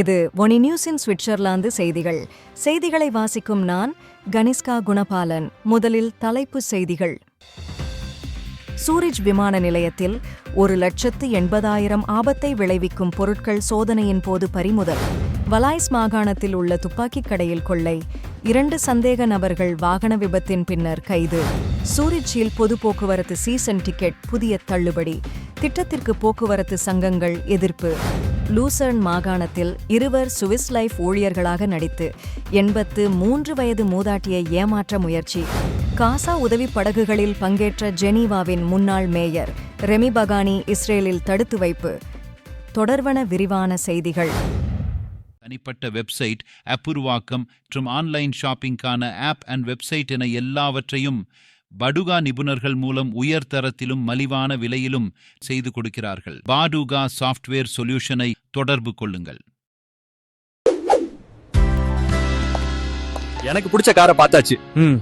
இது ஒனி நியூஸின் சுவிட்சர்லாந்து செய்திகள். செய்திகளை வாசிக்கும் நான் கனிஷ்கா குணபாலன். முதலில் தலைப்புச் செய்திகள். சூரிஜ் விமான நிலையத்தில் ஒரு லட்சத்து எண்பதாயிரம் ஆபத்தை விளைவிக்கும் பொருட்கள் சோதனையின் போது பறிமுதல். வலாய்ஸ் மாகாணத்தில் உள்ள துப்பாக்கிக் கடையில் கொள்ளை. இரண்டு சந்தேக நபர்கள் வாகன விபத்தின் பின்னர் கைது. சூரிச்சியில் பொது போக்குவரத்து சீசன் டிக்கெட் புதிய தள்ளுபடி. திட்டத்திற்கு போக்குவரத்து சங்கங்கள் எதிர்ப்பு. லூசர்ன் மாகாணத்தில் இருவர் சுவிஸ் லைஃப் ஊழியர்களாக நடித்து எண்பத்து மூன்று வயது மூதாட்டியை ஏமாற்ற முயற்சி. காசா உதவி படகுகளில் பங்கேற்ற ஜெனீவாவின் முன்னாள் மேயர் ரெமி பகானி இஸ்ரேலில் தடுத்து வைப்பு. தொடர்வன விரிவான செய்திகள். தனிப்பட்ட வெப்சைட் அப்புருவாக்கம் மற்றும் ஆன்லைன் ஷாப்பிங்கான ஆப் அண்ட் வெப்சைட் என எல்லாவற்றையும் படுகா நிபுணர்கள் மூலம் உயர் தரத்திலும் மலிவான விலையிலும் செய்து கொடுக்கிறார்கள். பாடுகா சாஃப்ட்வேர் சொல்யூஷனை தொடர்பு கொள்ளுங்கள். எனக்கு பிடிச்ச காரை பார்த்தாச்சு. ம்.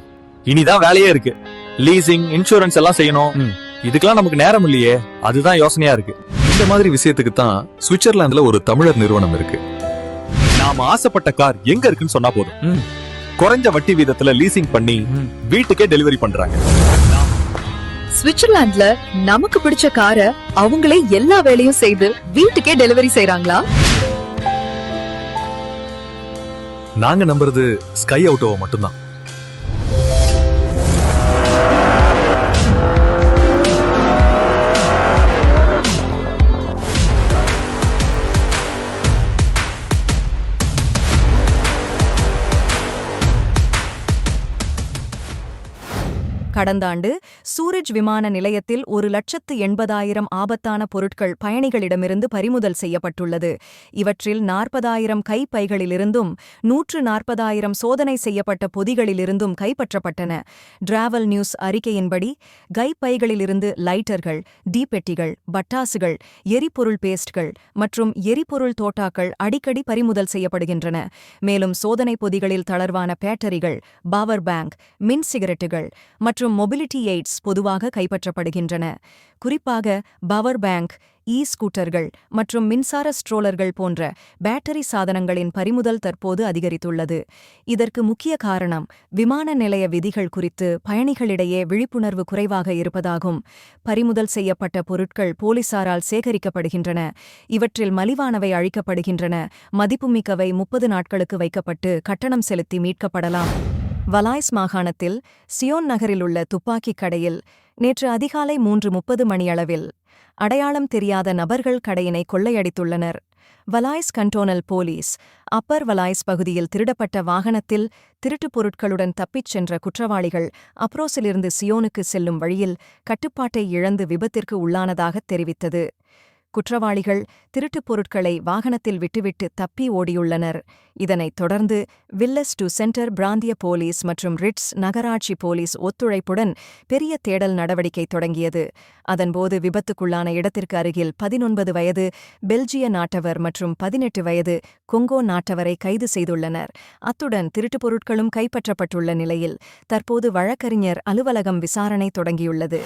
இனிதான் வேலையே இருக்கு. லீசிங் இன்சூரன்ஸ் எல்லாம் செய்யணும். ம். இதுக்கெல்லாம் நமக்கு நேரம் இல்லையே. அதுதான் யோசனையா இருக்கு. இந்த மாதிரி விஷயத்துக்கு தான் சுவிட்சர்லாந்துல ஒரு தமிழர் நிறுவனம் இருக்கு. நாம ஆசைப்பட்ட கார் எங்க இருக்குன்னு சொன்னா போதும். குறைஞ்ச வட்டி வீதத்துல லீசிங் பண்ணி வீட்டுக்கே டெலிவரி பண்றாங்க. சுவிட்சர்லாந்துல நமக்கு பிடிச்ச காரை அவங்களே எல்லா வேலையும் செய்து வீட்டுக்கே டெலிவரி செய்றாங்களா? நாங்க நம்புறது ஸ்கை அவுட்டோவை மட்டும்தான். கடந்த ஆண்டு சூரஜ் விமான நிலையத்தில் ஒரு லட்சத்து எண்பதாயிரம் ஆபத்தான பொருட்கள் பயணிகளிடமிருந்து பறிமுதல் செய்யப்பட்டுள்ளது. இவற்றில் நாற்பதாயிரம் கைப்பைகளிலிருந்தும் நூற்று நாற்பதாயிரம் சோதனை செய்யப்பட்ட பொதிகளிலிருந்தும் கைப்பற்றப்பட்டன. டிராவல் நியூஸ் அறிக்கையின்படி கைப்பைகளிலிருந்து லைட்டர்கள் டீபெட்டிகள் பட்டாசுகள் எரிபொருள் பேஸ்ட்கள் மற்றும் எரிபொருள் தோட்டாக்கள் அடிக்கடி பறிமுதல் செய்யப்படுகின்றன. மேலும் சோதனை பொதிகளில் தளர்வான பேட்டரிகள் பவர் பேங்க் மின் சிகரெட்டுகள் மற்றும் மொபிலிட்டி எய்ட்ஸ் பொதுவாக கைப்பற்றப்படுகின்றன. குறிப்பாக பவர் பேங்க் இ ஸ்கூட்டர்கள் மற்றும் மின்சார ஸ்ட்ரோலர்கள் போன்ற பேட்டரி சாதனங்களின் பறிமுதல் தற்போது அதிகரித்துள்ளது. இதற்கு முக்கிய காரணம் விமான நிலைய விதிகள் குறித்து பயணிகளிடையே விழிப்புணர்வு குறைவாக இருப்பதாகும். பறிமுதல் செய்யப்பட்ட பொருட்கள் போலீசாரால் சேகரிக்கப்படுகின்றன. இவற்றில் மலிவானவை அழிக்கப்படுகின்றன. மதிப்புமிக்கவை முப்பது நாட்களுக்கு வைக்கப்பட்டு கட்டணம் செலுத்தி மீட்கப்படலாம். வலாய்ஸ் மாகாணத்தில் சியோன் நகரிலுள்ள துப்பாக்கிக் கடையில் நேற்று அதிகாலை மூன்று முப்பது மணியளவில் அடையாளம் தெரியாத நபர்கள் கடையினை கொள்ளையடித்துள்ளனர். Valais cantonal police upper Valais பகுதியில் திருடப்பட்ட வாகனத்தில் திருட்டுப் பொருட்களுடன் தப்பிச் சென்ற குற்றவாளிகள் அப்ரோஸிலிருந்து சியோனுக்கு செல்லும் வழியில் கட்டுப்பாட்டை இழந்து விபத்திற்கு உள்ளானதாகத் தெரிவித்தது. குற்றவாளிகள் திருட்டுப் பொருட்களை வாகனத்தில் விட்டுவிட்டு தப்பி ஓடியுள்ளனர். இதனைத் தொடர்ந்து வில்லஸ் டு சென்டர் பிராந்திய போலீஸ் மற்றும் ரிட்ஸ் நகராட்சி போலீஸ் ஒத்துழைப்புடன் பெரிய தேடல் நடவடிக்கை தொடங்கியது. அதன்போது விபத்துக்குள்ளான இடத்திற்கு அருகில் பதினொன்பது வயது பெல்ஜிய நாட்டவர் மற்றும் பதினெட்டு வயது கொங்கோ நாட்டவரை கைது செய்துள்ளனர். அத்துடன் திருட்டுப் பொருட்களும் கைப்பற்றப்பட்டுள்ள நிலையில் தற்போது வழக்கறிஞர் அலுவலகம் விசாரணை தொடங்கியுள்ளது.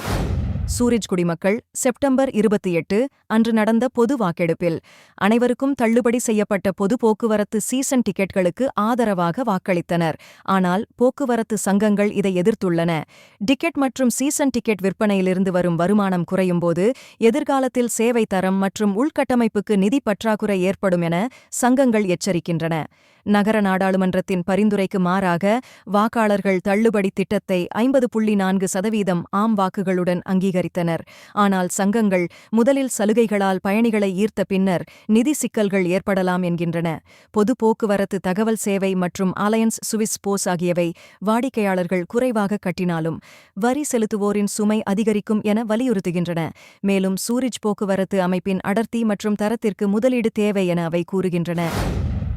சூரிஜ் குடிமக்கள் செப்டம்பர் இருபத்தி எட்டு அன்று நடந்த பொது வாக்கெடுப்பில். அனைவருக்கும் தள்ளுபடி செய்யப்பட்ட பொது போக்குவரத்து சீசன் டிக்கெட்களுக்கு ஆதரவாக வாக்களித்தனர். ஆனால் போக்குவரத்து சங்கங்கள் இதை எதிர்த்துள்ளன. டிக்கெட் மற்றும் சீசன் டிக்கெட் விற்பனையிலிருந்து வரும் வருமானம் குறையும்போது எதிர்காலத்தில் சேவை தரம் மற்றும் உள்கட்டமைப்புக்கு நிதி பற்றாக்குறை ஏற்படும் என சங்கங்கள் எச்சரிக்கின்றன. நகர நாடாளுமன்றத்தின் பரிந்துரைக்கு மாறாக வாக்காளர்கள் தள்ளுபடி திட்டத்தை ஐம்பது புள்ளி நான்கு சதவீதம் ஆம் வாக்குகளுடன் அங்கீகரித்தனர் ஆனால் சங்கங்கள் முதலில் சலுகைகளால் பயணிகளை ஈர்த்த பின்னர் நிதி சிக்கல்கள் ஏற்படலாம் என்கின்றன. பொது போக்குவரத்து தகவல் சேவை மற்றும் அலையன்ஸ் சுவிஸ் போஸ் ஆகியவை வாடிக்கையாளர்கள் குறைவாக கட்டினாலும் வரி செலுத்துவோரின் சுமை அதிகரிக்கும் என வலியுறுத்துகின்றன. மேலும் சூரிஜ் போக்குவரத்து அமைப்பின் அடர்த்தி மற்றும் தரத்திற்கு முதலீடு தேவை என அவை கூறுகின்றன.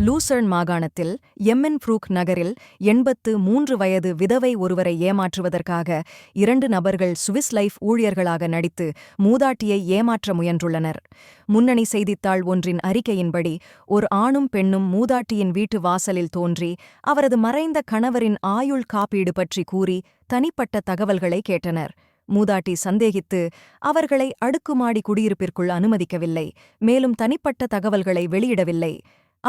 லூசர்ன் மாகாணத்தில் எம்என் ஃப்ரூக் நகரில் எண்பத்து மூன்று வயது விதவை ஒருவரை ஏமாற்றுவதற்காக இரண்டு நபர்கள் சுவிஸ் லைஃப் ஊழியர்களாக நடித்து மூதாட்டியை ஏமாற்ற முயன்றுள்ளனர். முன்னணி செய்தித்தாள் ஒன்றின் அறிக்கையின்படி ஒரு ஆணும் பெண்ணும் மூதாட்டியின் வீட்டு வாசலில் தோன்றி அவரது மறைந்த கணவரின் ஆயுள் காப்பீடு பற்றி கூறி தனிப்பட்ட தகவல்களை கேட்டனர். மூதாட்டி சந்தேகித்து அவர்களை அடுக்குமாடி குடியிருப்பிற்குள் அனுமதிக்கவில்லை மேலும் தனிப்பட்ட தகவல்களை வெளியிடவில்லை.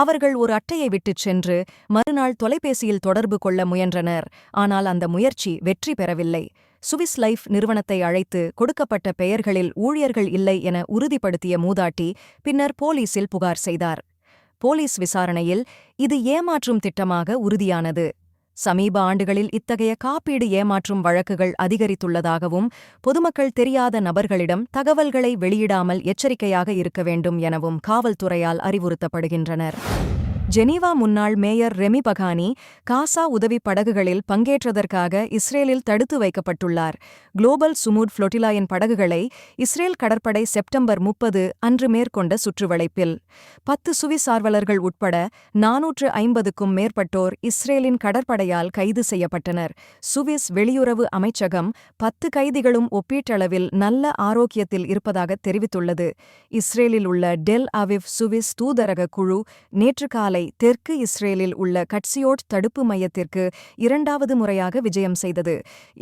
அவர்கள் ஒரு அட்டையை விட்டுச் சென்று மறுநாள் தொலைபேசியில் தொடர்பு கொள்ள முயன்றனர். ஆனால் அந்த முயற்சி வெற்றி பெறவில்லை. சுவிஸ் லைஃப் நிறுவனத்தை அழைத்து கொடுக்கப்பட்ட பெயர்களில் ஊழியர்கள் இல்லை என உறுதிப்படுத்திய மூதாட்டி பின்னர் போலீசில் புகார் செய்தார். போலீஸ் விசாரணையில் இது ஏமாற்றும் திட்டமாக உறுதியானது. சமீப ஆண்டுகளில் இத்தகைய காப்பீடு ஏமாற்றும் வழக்குகள் அதிகரித்துள்ளதாகவும் பொதுமக்கள் தெரியாத நபர்களிடம் தகவல்களை வெளியிடாமல் எச்சரிக்கையாக இருக்க வேண்டும் எனவும் காவல்துறையால் அறிவுறுத்தப்படுகின்றனர். ஜெனீவா முன்னாள் மேயர் ரெமி பகானி காசா உதவி படகுகளில் பங்கேற்றதற்காக இஸ்ரேலில் தடுத்து வைக்கப்பட்டுள்ளார். குளோபல் சுமூட் ஃப்ளொட்டிலாயின் படகுகளை இஸ்ரேல் கடற்படை செப்டம்பர் முப்பது அன்று மேற்கொண்ட சுற்றுவளைப்பில். பத்து சுவிஸ் ஆர்வலர்கள் உட்பட நாநூற்று ஐம்பதுக்கும் மேற்பட்டோர் இஸ்ரேலின் கடற்படையால் கைது செய்யப்பட்டனர். சுவிஸ் வெளியுறவு அமைச்சகம் பத்து கைதிகளும் ஒப்பீட்டளவில் நல்ல ஆரோக்கியத்தில் இருப்பதாக தெரிவித்துள்ளது. இஸ்ரேலில் உள்ள டெல் அவிவ் சுவிஸ் தூதரக குழு நேற்று காலை தெற்கு இஸ்ரேலில் உள்ள கட்சியோட் தடுப்பு மையத்திற்கு இரண்டாவது முறையாக விஜயம் செய்தது.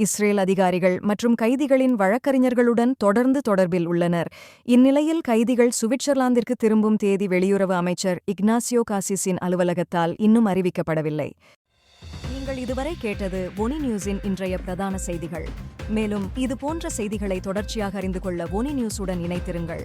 இஸ்ரேல் அதிகாரிகள் மற்றும் கைதிகளின் வழக்கறிஞர்களுடன் தொடர்ந்து தொடர்பில் உள்ளனர். இந்நிலையில் கைதிகள் சுவிட்சர்லாந்திற்கு திரும்பும் தேதி வெளியுறவு அமைச்சர் இக்னாசியோ காசிஸின் அலுவலகத்தால் இன்னும் அறிவிக்கப்படவில்லை. நீங்கள் இதுவரை கேட்டது ஒனி நியூஸின் இன்றைய பிரதான செய்திகள். மேலும் இது போன்ற செய்திகளை தொடர்ச்சியாக அறிந்து கொள்ள ஒனி நியூஸுடன் இணைத்திருங்கள்